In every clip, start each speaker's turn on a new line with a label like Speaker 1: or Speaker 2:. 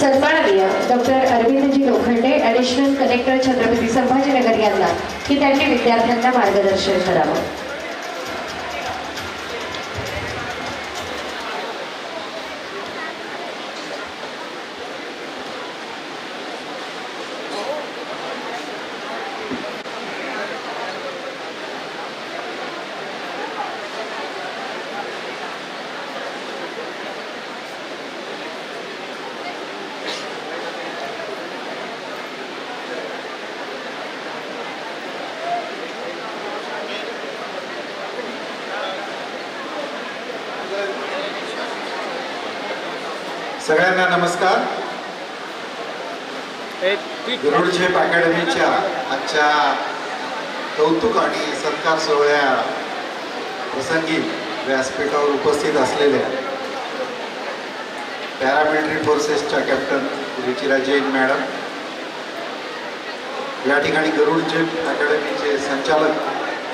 Speaker 1: सन्माननीय doctor Arvindji Lokhande additional collector Chhatrapati Sambhajinagar यांना की त्यांनी विद्यार्थ्यांना मार्गदर्शन करावं.
Speaker 2: सगळ्यांना नमस्कार. गरुड झेप अकॅडमीच्या आजच्या कौतुक आणि सत्कार सोहळ्या प्रसंगी व्यासपीठावर उपस्थित असलेल्या पॅरामिलिटरी फोर्सेसच्या कॅप्टन रुचिरा जैन मॅडम या ठिकाणी गरुड झेप अकॅडमीचे संचालक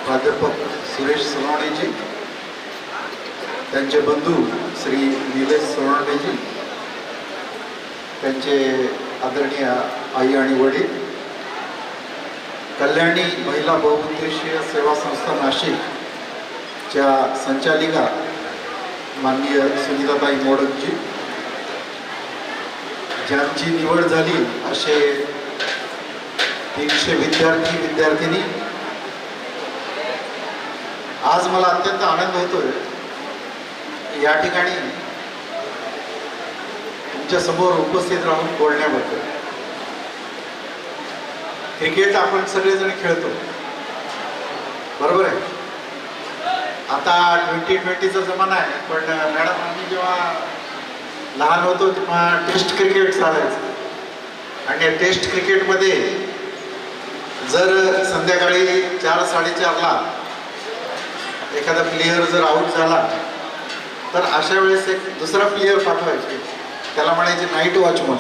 Speaker 2: प्राध्यापक सुरेश सोनवणेजी त्यांचे बंधू श्री निलेश सोनवणेजी त्यांचे आदरणीय आई आणि वडील कल्याणी महिला बहुउद्देशीय सेवा संस्था नाशिकच्या संचालिका माननीय सुनीताताई मोडकजी ज्यांची निवड झाली असे तीनशे विद्यार्थी विद्यार्थिनी. आज मला अत्यंत आनंद होतोय. या ठिकाणी तुमच्यासमोर उपस्थित राहून बोलण्याबद्दल. क्रिकेट आपण सगळेजण खेळतो. बरोबर आहे? आता ट्वेंटी ट्वेंटीचा जमाना आहे पण मॅडम आम्ही जेव्हा लहान होतो तेव्हा टेस्ट क्रिकेट चालायचं. आणि या टेस्ट क्रिकेटमध्ये जर संध्याकाळी चार साडेचारला एखादा प्लेयर जर आऊट झाला तर अशा वेळेस एक दुसरा प्लेयर पाठवायचे. त्याला म्हणायचे नाईट वॉचमन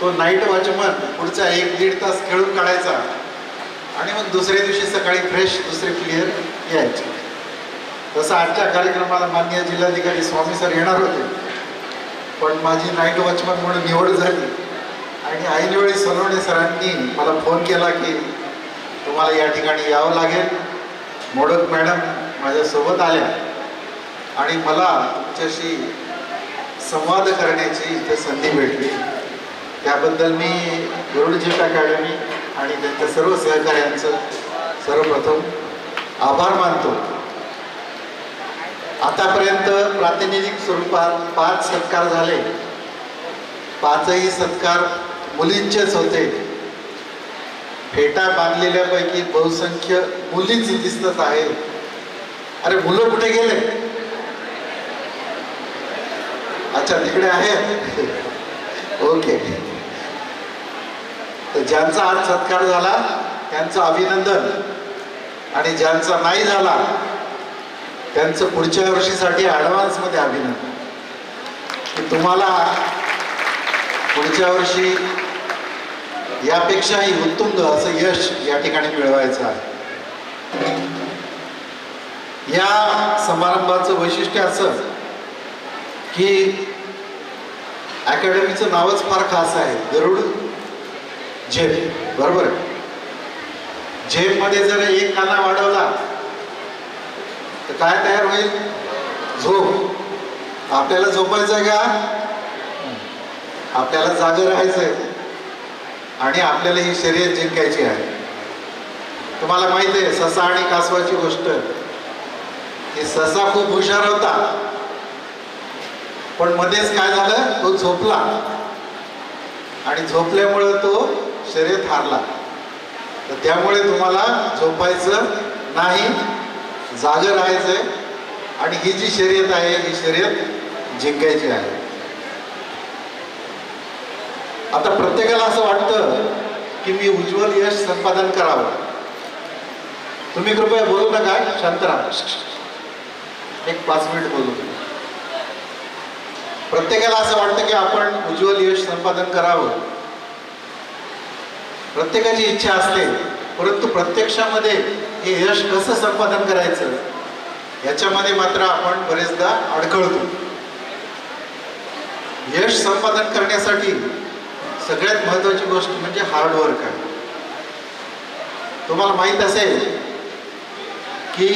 Speaker 2: तो नाईट वॉचमन पुढचा एक दीड तास खेळून काढायचा. आणि मग दुसऱ्या दिवशी सकाळी फ्रेश दुसरे प्लेयर यायचे. तसं आजच्या कार्यक्रमाला मान्य जिल्हाधिकारी स्वामी सर येणार होते. पण माझी नाईट वॉचमन म्हणून निवड झाली. आणि ऐनवेळी सलोणे सरांनी मला फोन केला की तुम्हाला या ठिकाणी यावं लागेल. मोडक मॅडम माझ्यासोबत आल्या. आणि मला तुमच्याशी संवाद करण्याची इथे संधी भेटली त्याबद्दल मी गरुडजीत अकॅडमी आणि त्यांच्या सर्व सहकार्यांचं सर्वप्रथम आभार मानतो. आतापर्यंत प्रातिनिधिक स्वरूपात पाच सत्कार झाले. पाचही सत्कार मुलींचेच होते. फेटा बांधलेल्यापैकी बहुसंख्य मुलीच दिसतच आहे अरे मुलं कुठे गेले? अच्छा तिकडे आहेत ओके. तर ज्यांचा आज सत्कार झाला त्यांचं अभिनंदन. आणि ज्यांचा नाही झाला त्यांचं पुढच्या वर्षीसाठी ॲडव्हान्समध्ये अभिनंदन. की तुम्हाला पुढच्या वर्षी यापेक्षाही उत्तुंग असं यश या ठिकाणी मिळवायचं आहे. या समारंभाचं वैशिष्ट्य असं की अकॅडमीचं नावच फार खास आहे. गरुड झेप. बरोबर? झेपमध्ये जर एक काना वाढवला तर काय तयार होईल? झोप. आपल्याला झोपायचं आहे का? आपल्याला जागं राहायचंय. आणि आपल्याला ही शर्यत जिंकायची आहे. तुम्हाला माहिती आहे ससा आणि कासवाची गोष्ट. की ससा खूप हुशार होता. पण मध्येच काय झालं? तो झोपला. आणि झोपल्यामुळं तो शर्यत हारला तर त्यामुळे तुम्हाला झोपायचं नाही जागं राहायचंय. आणि ही जी शर्यत आहे ही शर्यत जिंकायची आहे. आता प्रत्येकाला असं वाटतं की मी उज्ज्वल यश संपादन करावं. तुम्ही कृपया बोलू नका शांत राहा एक पाच मिनिट बोलू. प्रत्येकाला असं वाटतं की आपण उज्ज्वल यश संपादन करावं. प्रत्येकाची इच्छा असते परंतु प्रत्यक्षामध्ये हे यश कसं संपादन करायचं? याच्यामध्ये मात्र आपण बरेचदा अडखळतो. यश संपादन करण्यासाठी सगळ्यात महत्त्वाची गोष्ट म्हणजे हार्डवर्क आहे. तुम्हाला माहीत असेल की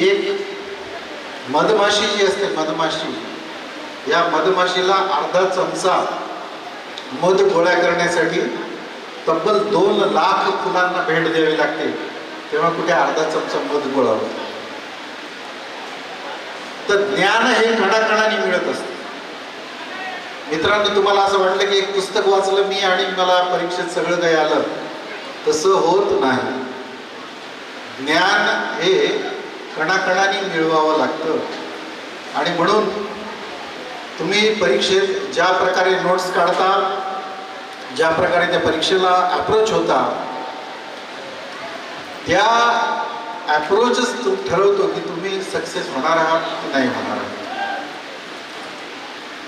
Speaker 2: एक मधमाशी जी असते मधमाशी या मधमाशीला अर्धा चमचा मध गोळा करण्यासाठी तब्बल दोन लाख फुलांना भेट द्यावी लागते. तेव्हा कुठे अर्धा चमचा मध गोळा होतो. तर ज्ञान हे कणाकणाने मिळत असते. मित्रांनो तुम्हाला असं वाटलं की एक पुस्तक वाचलं मी आणि मला परीक्षेत सगळं काही आलं. तसं होत नाही. ज्ञान हे कणाकणाने मिळवावं लागतं. आणि म्हणून तुम्ही परीक्षेत ज्या प्रकारे नोट्स काढता ज्या प्रकारे त्या परीक्षेला अप्रोच होता त्या अप्रोचच ठरवतो की तुम्ही सक्सेस होणार आहात की नाही होणार आहात.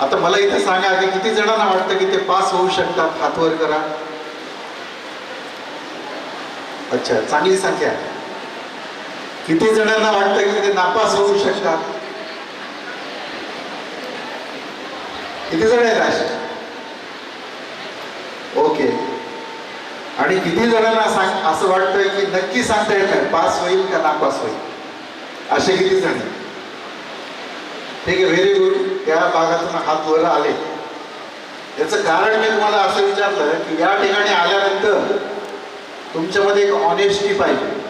Speaker 2: आता मला इथे सांगा की किती जणांना वाटतं की ते पास होऊ शकतात हातवर करा. अच्छा चांगली संख्या. किती जणांना वाटतं की ते नापास होऊ शकतात? किती जण आहेत असे ओके. आणि किती जणांना सांग असं वाटतंय की नक्की सांगता येत नाही पास होईल का नापास होईल? असे किती जण आहेत? ठीक आहे व्हेरी गुड त्या भागातून हात वर आले. याचं कारण मी तुम्हाला असं विचारलं की या ठिकाणी आल्यानंतर तुमच्यामध्ये एक ऑनेस्टी पाहिजे.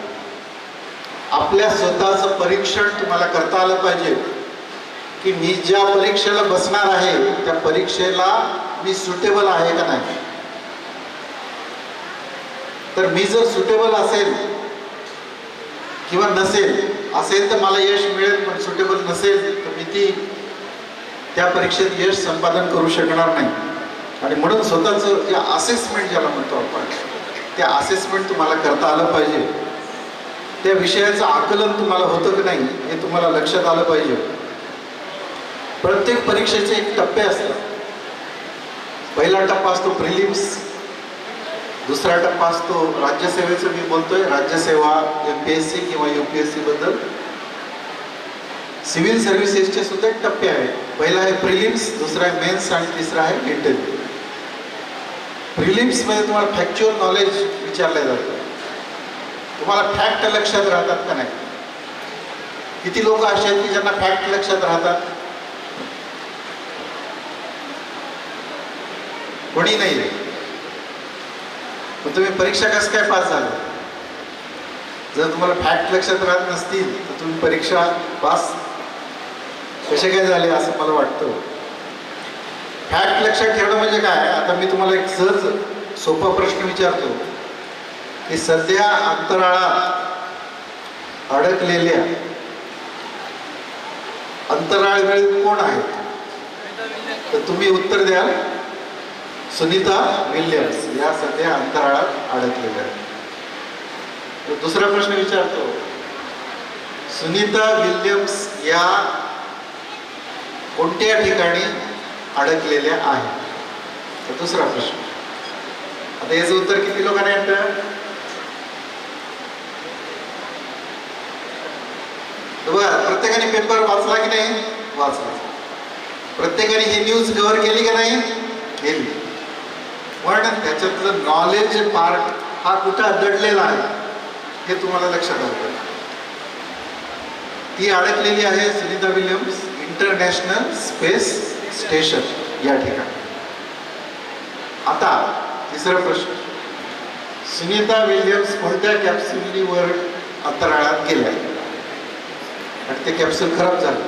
Speaker 2: आपल्या स्वतःचं परीक्षण तुम्हाला करता आलं पाहिजे. की मी ज्या परीक्षेला बसणार आहे त्या परीक्षेला मी सुटेबल आहे का नाही? तर मी जर सुटेबल असेल किंवा नसेल असेल तर मला यश मिळेल पण सुटेबल नसेल तर मी ती त्या परीक्षेत यश संपादन करू शकणार नाही. आणि म्हणून स्वतःचं जे असेसमेंट ज्याला म्हणतो आपण ते असेसमेंट तुम्हाला करता आलं पाहिजे. त्या विषयाचं आकलन तुम्हाला होतं की नाही हे तुम्हाला लक्षात आलं पाहिजे. प्रत्येक परीक्षेचे एक टप्पे असतात. पहिला टप्पा असतो प्रिलिम्स दुसरा टप्पा असतो राज्यसेवेचं. मी बोलतोय राज्यसेवा एम पी एस सी किंवा यू पी एस सी बद्दल. सिव्हिल सर्व्हिसेसचे सुद्धा एक टप्पे आहेत. पहिला आहे प्रिलिम्स दुसरा आहे मेन्स आणि तिसरा आहे इंटरव्ह्यू प्रिलिम्समध्ये तुम्हाला फॅक्च्युअल नॉलेज विचारलं जातं. तुम्हाला फॅक्ट लक्षात राहतात का नाही? किती लोक असे आहेत की ज्यांना फॅक्ट लक्षात राहतात? कोणी नाही. मग तुम्ही परीक्षा कसं काय पास झालं? जर तुम्हाला फॅक्ट लक्षात राहत नसतील तर तुम्ही परीक्षा पास कसे काय झाले असं मला वाटतं. फॅक्ट लक्षात ठेवणं म्हणजे काय? आता मी तुम्हाला एक सहज सोपा प्रश्न विचारतो. की सध्या अंतराळात अडकलेल्या वेळेत कोण आहेत? तर तुम्ही उत्तर द्याल. सुनीता विल्यम्स या सध्या अंतराळात अडकलेल्या आहेत. तर दुसरा प्रश्न विचारतो. सुनीता विल्यम्स या कोणत्या ठिकाणी अडकलेल्या आहेत? तर दुसरा प्रश्न. आता याचं उत्तर किती लोकांना येतं बर प्रत्येकाने पेपर वाचला की नाही? वाचला. प्रत्येकाने ही न्यूज कव्हर केली का नाही? केली. पण त्याच्यातलं नॉलेज पार्ट हा कुठं दडलेला आहे हे तुम्हाला लक्षात आलं ती अडकलेली आहे Sunita Williams international space station या ठिकाणी. आता तिसरा प्रश्न. सुनीता विल्यम्स कोणत्या कॅप्स्युलीवर अंतराळात गेल्या? आणि ते कॅप्सूल खराब झालं.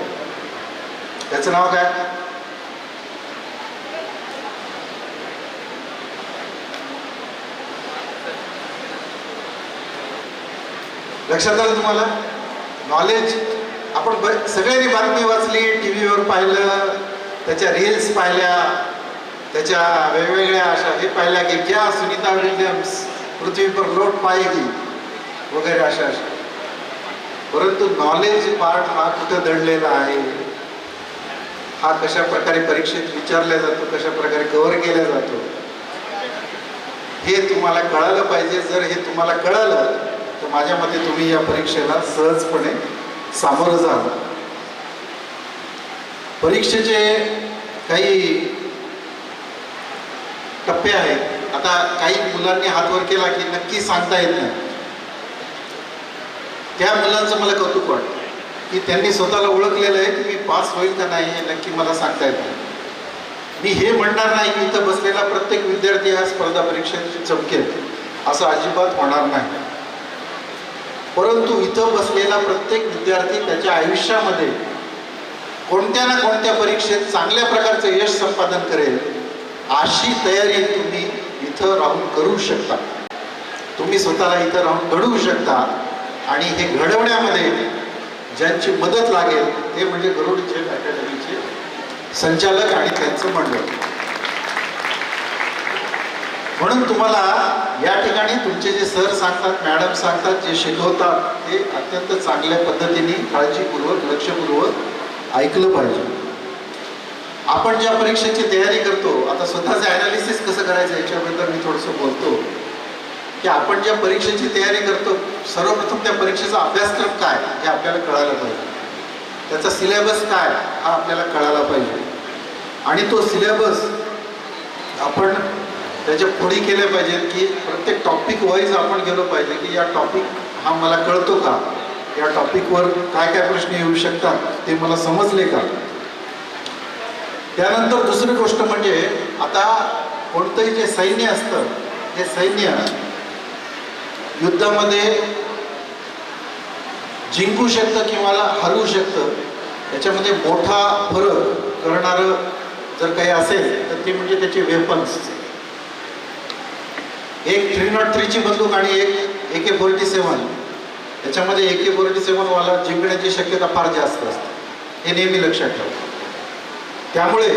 Speaker 2: त्याचं नाव काय? लक्षात आलं तुम्हाला? नॉलेज आपण ब- सगळ्यांनी बातमी वाचली टी व्हीवर पाहिलं त्याच्या रील्स पाहिल्या त्याच्या वेगवेगळ्या अशा हे पाहिल्या की क्या सुनीता विल्यम्स पृथ्वीवर लोट पाहिली वगैरे अशा अशा. परंतु नॉलेज पार्ट हा कुठं दडलेला आहे? हा कशा प्रकारे परीक्षेत विचारला जातो कशा प्रकारे कव्हर केला जातो? हे तुम्हाला कळालं पाहिजे. जर हे तुम्हाला कळालं तर माझ्या मते तुम्ही या परीक्षेला सहजपणे सामोरं जाल. परीक्षेचे काही टप्पे आहेत. आता काही मुलांनी हात वर केला की नक्की सांगता येत नाही. त्या मुलांचं मला कौतुक वाटतं. की त्यांनी स्वतःला ओळखलेलं आहे की मी पास होईल का नाही हे नक्की मला सांगता येत नाही. मी हे म्हणणार नाही की इथं बसलेला प्रत्येक विद्यार्थी हा स्पर्धा परीक्षेत चमकेल असं अजिबात होणार नाही. परंतु इथं बसलेला प्रत्येक विद्यार्थी त्याच्या आयुष्यामध्ये कोणत्या ना कोणत्या परीक्षेत चांगल्या प्रकारचं यश संपादन करेल अशी तयारी तुम्ही इथं राहून करू शकता. तुम्ही स्वतःला इथं राहून घडवू शकता आणि हे घडवण्यामध्ये ज्यांची मदत लागेल ते म्हणजे गरुड झेल अकॅडमीचे संचालक आणि त्यांचं मंडळ. म्हणून तुम्हाला या ठिकाणी तुमचे जे सर सांगतात मॅडम सांगतात जे शिकवतात ते अत्यंत चांगल्या पद्धतीने काळजीपूर्वक लक्षपूर्वक ऐकलं पाहिजे. आपण ज्या परीक्षेची तयारी करतो आता स्वतःचं ॲनालिसिस कसं करायचं याच्याबद्दल मी थोडंसं बोलतो. की आपण ज्या परीक्षेची तयारी करतो सर्वप्रथम त्या परीक्षेचा अभ्यासक्रम काय हे आपल्याला कळायला पाहिजे. त्याचा सिलेबस काय हा आपल्याला कळायला पाहिजे. आणि तो सिलेबस आपण त्याच्या पुढे केले पाहिजेत की प्रत्येक टॉपिक वाईज आपण गेलो पाहिजे की या टॉपिक हा मला कळतो का? या टॉपिकवर काय काय प्रश्न येऊ शकतात ते मला समजले का? त्यानंतर दुसरी गोष्ट म्हणजे आता कोणतंही जे सैन्य असतं हे सैन्य युद्धामध्ये जिंकू शकतं किंवा हरवू शकतं याच्यामध्ये मोठा फरक करणारं जर काही असेल तर ते म्हणजे त्याचे वेपन्स एक थ्री नॉट थ्रीची बंदूक आणि एक ए के फोर्टी सेवन याच्यामध्ये ए के फोर्टी सेवनवाला जिंकण्याची शक्यता फार जास्त असते. हे नेहमी लक्षात ठेवा. त्यामुळे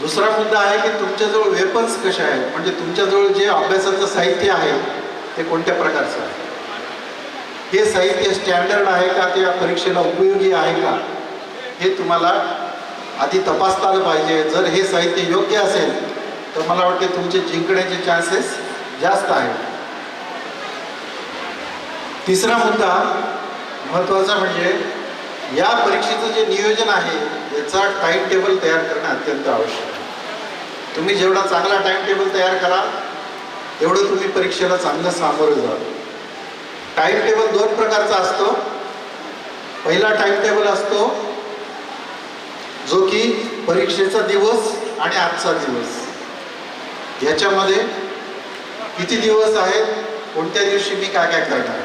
Speaker 2: दुसरा मुद्दा आहे की तुमच्याजवळ वेपन्स कशा आहेत? म्हणजे तुमच्याजवळ जे अभ्यासाचं साहित्य आहे ते कोणत्या प्रकारचं आहे? हे साहित्य स्टँडर्ड आहे का? ते या परीक्षेला उपयोगी आहे का? हे तुम्हाला आधी तपासता आलं पाहिजे. जर हे साहित्य योग्य असेल तर मला वाटते तुमचे जिंकण्याचे चान्सेस जास्त आहेत. तिसरा मुद्दा महत्त्वाचा म्हणजे या परीक्षेचं जे नियोजन आहे याचा टाईम टेबल तयार करणं अत्यंत आवश्यक आहे. तुम्ही जेवढा चांगला टाईम टेबल तयार करा तेवढं तुम्ही परीक्षेला चांगलं सामोरं जा टाईम टेबल दोन प्रकारचा असतो. पहिला टाईम टेबल असतो जो की परीक्षेचा दिवस आणि आजचा दिवस. याच्यामध्ये किती दिवस आहेत कोणत्या दिवशी मी काय काय करणार?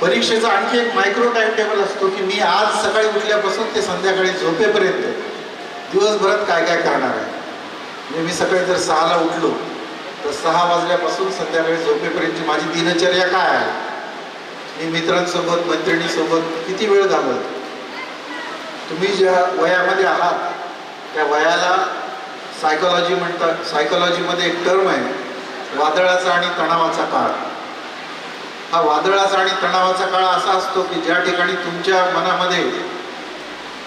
Speaker 2: परीक्षेचा आणखी एक मायक्रो टाइम टेबल असतो की मी आज सकाळी उठल्यापासून ते संध्याकाळी झोपेपर्यंत दिवसभरात काय काय करणार आहे? म्हणजे मी सकाळी जर सहाला उठलो तर सहा वाजल्यापासून संध्याकाळी झोपेपर्यंतची माझी दिनचर्या काय आहे? मी मित्रांसोबत मैत्रिणीसोबत किती वेळ घालवतो? तुम्ही ज्या वयामध्ये आहात त्या वयाला सायकोलॉजी म्हणतात सायकोलॉजीमध्ये एक टर्म आहे वादळाचा आणि तणावाचा काळ. हा वादळाचा आणि तणावाचा काळ असा असतो की ज्या ठिकाणी तुमच्या मनामध्ये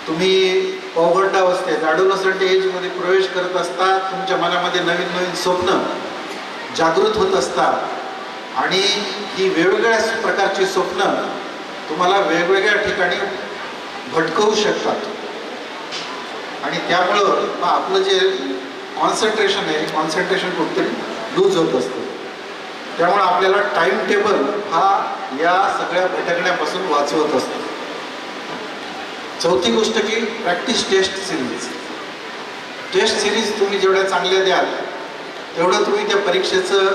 Speaker 2: तुम्ही पौगंडावस्थेत अडोलसंट एजमध्ये प्रवेश करत असता तुमच्या मनामध्ये नवीन नवीन स्वप्न जागृत होत असतात आणि ही वेगवेगळ्या प्रकारची स्वप्न तुम्हाला वेगवेगळ्या ठिकाणी भटकवू शकतात. आणि त्यामुळं मग आपलं जे कॉन्सन्ट्रेशन आहे कॉन्सन्ट्रेशन कुठेतरी लूज होत असतं. त्यामुळे आपल्याला टाईम टेबल हा या सगळ्या भटकण्यापासून वाचवत असतो. चौथी गोष्ट की practice test series test series तुम्ही जेवढ्या चांगल्या द्याल तेवढं तुम्ही त्या परीक्षेचं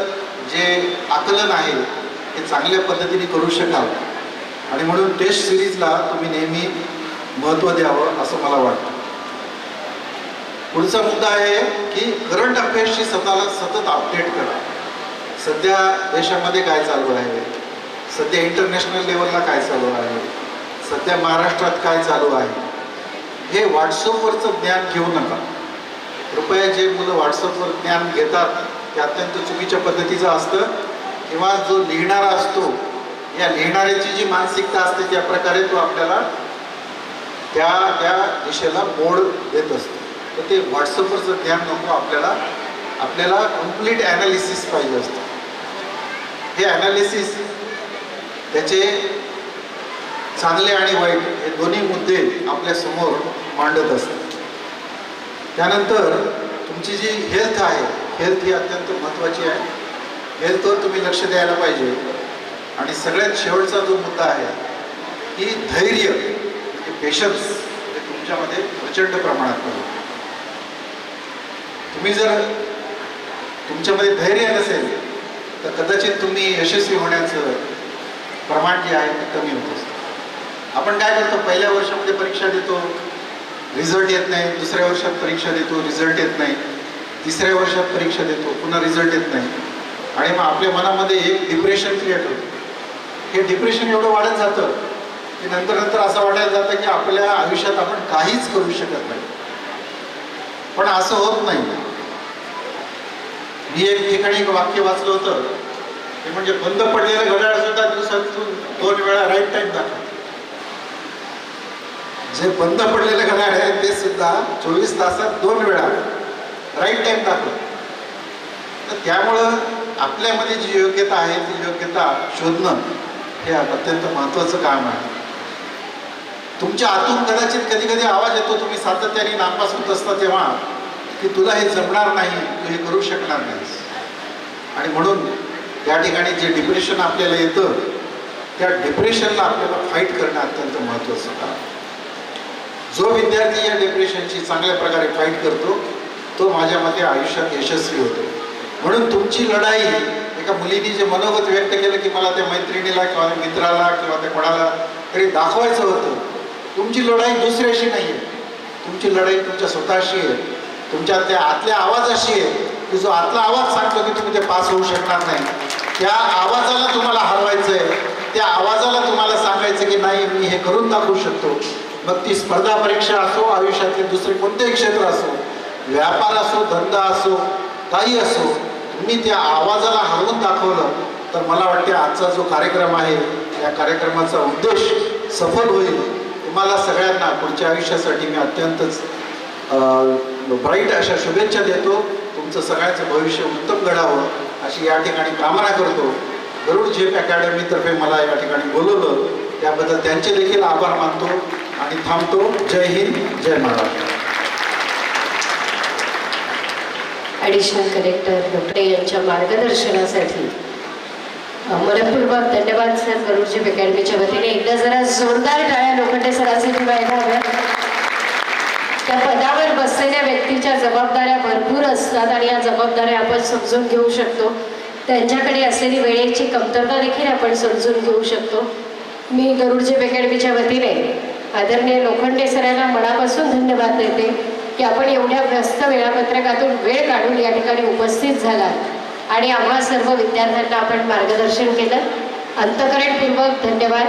Speaker 2: जे आकलन आहे हे चांगल्या पद्धतीने करू शकाल. आणि म्हणून टेस्ट सिरीजला तुम्ही नेहमी महत्त्व द्यावं असं मला वाटतं. पुढचा मुद्दा आहे की करंट अफेअर्सची स्वतःला सतत अपडेट करा. सध्या देशामध्ये काय चालू आहे? सध्या इंटरनॅशनल लेवलला काय चालू आहे? सध्या महाराष्ट्रात काय चालू आहे? हे व्हॉट्सअपवरचं ज्ञान घेऊ नका. कृपया जे मुलं व्हॉट्सअपवर ज्ञान घेतात ते अत्यंत चुकीच्या पद्धतीचं असतं. किंवा जो लिहिणारा असतो या लिहिणाऱ्याची जी मानसिकता असते त्या प्रकारे तो आपल्याला त्या त्या दिशेला मोड देत असतो. तर ते व्हॉट्सअपवरचं ज्ञान नको आपल्याला आपल्याला कंप्लीट ॲनालिसिस पाहिजे असतं. हे ॲनालिसिस त्याचे चांगले आणि वाईट हे दोन्ही मुद्दे आपल्यासमोर मांडत असतात. त्यानंतर तुमची जी हेल्थ आहे हेल्थ ही अत्यंत महत्त्वाची आहे. हेल्थवर तुम्ही लक्ष द्यायला पाहिजे. आणि सगळ्यात शेवटचा जो मुद्दा आहे की धैर्य म्हणजे पेशन्स हे तुमच्यामध्ये प्रचंड प्रमाणात पाहिजे तुम्ही जर तुमच्यामध्ये धैर्य नसेल तर कदाचित तुम्ही यशस्वी होण्याचं प्रमाण जे आहे ते कमी होत असतं. आपण काय करतो पहिल्या वर्षामध्ये परीक्षा देतो रिझल्ट येत नाही दुसऱ्या वर्षात परीक्षा देतो रिझल्ट येत नाही तिसऱ्या वर्षात परीक्षा देतो पुन्हा रिझल्ट येत नाही. आणि मग आपल्या मनामध्ये एक डिप्रेशन क्रिएट होतं. हे डिप्रेशन एवढं वाढत जातं की नंतर नंतर असं वाटायला जातं की आपल्या आयुष्यात आपण काहीच करू शकत नाही. पण असं होत नाही. मी एक ठिकाणी एक वाक्य वाचलं होतं. ते म्हणजे बंद पडलेलं घड्याळ सुद्धा दिवसातून दोन वेळा राईट टाइम दाखवतं. जे बंद पडलेलं घड्याळ आहे ते सुद्धा चोवीस तासात दोन वेळा राईट टाइम दाखवतं. तर त्यामुळं आपल्यामध्ये जी योग्यता आहे ती योग्यता शोधणं हे अत्यंत महत्त्वाचं काम आहे. तुमच्या आतून कदाचित कधी कधी आवाज येतो तुम्ही सातत्याने नापास होत असता तेव्हा. की तुला हे जमणार नाही तू हे करू शकणार नाहीस. आणि म्हणून या ठिकाणी जे डिप्रेशन आपल्याला येतं त्या डिप्रेशनला आपल्याला फाईट करणं अत्यंत महत्त्वाचं काम जो विद्यार्थी या डिप्रेशनची चांगल्या प्रकारे फाईट करतो तो माझ्या मते आयुष्यात यशस्वी होतो. म्हणून तुमची लढाई एका मुलीने जे मनोगत व्यक्त केलं की मला त्या मैत्रिणीला किंवा त्या मित्राला किंवा त्या कोणाला तरी दाखवायचं होतं तुमची लढाई दुसऱ्याशी नाही आहे तुमची लढाई तुमच्या स्वतःशी आहे. तुमच्या त्या आतल्या आवाजाशी आहे की जो आतला आवाज सांगतो की तुम्ही ते पास होऊ शकणार नाही. त्या आवाजाला तुम्हाला हरवायचं आहे त्या आवाजाला तुम्हाला सांगायचं की नाही मी हे करून दाखवू शकतो. मग ती स्पर्धा परीक्षा असो आयुष्यातले दुसरे कोणतेही क्षेत्र असो व्यापार असो धंदा असो काही असो तुम्ही त्या आवाजाला हरवून दाखवलं तर मला वाटते आजचा जो कार्यक्रम आहे या कार्यक्रमाचा उद्देश सफल होईल. तुम्हाला सगळ्यांना पुढच्या आयुष्यासाठी मी अत्यंतच ब्राईट अशा शुभेच्छा देतो. तुमचं सगळ्यांचं भविष्य उत्तम घडावं अशी या ठिकाणी कामना करतो. गरुड झेप अकॅडमीतर्फे मला या ठिकाणी बोलवलं. त्याबद्दल त्यांचे देखील आभार मानतो आणि थांबतो. जय हिंद जय महाराष्ट्र.
Speaker 1: ॲडिशनल कलेक्टर डॉक्टर यांच्या मार्गदर्शनासाठी मनपूर्वक धन्यवाद सर गरुडजी अकॅडमीच्या वतीने. एकदा जरा जोरदार टाळ्या लोखंडे सरांसाठी व्हायला हव्या त्या पदावर बसलेल्या व्यक्तीच्या जबाबदाऱ्या भरपूर असतात आणि या जबाबदाऱ्या आपण समजून घेऊ शकतो. त्यांच्याकडे असलेली वेळेची कमतरता देखील आपण समजून घेऊ शकतो. मी गरुडजी अकॅडमीच्या वतीने आदरणीय लोखंडे सरांना मनापासून धन्यवाद देते की आपण एवढ्या व्यस्त वेळापत्रकातून वेळ काढून या ठिकाणी उपस्थित झालात आणि आम्हा सर्व विद्यार्थ्यांना आपण मार्गदर्शन केलं. अंतकरणपूर्वक धन्यवाद.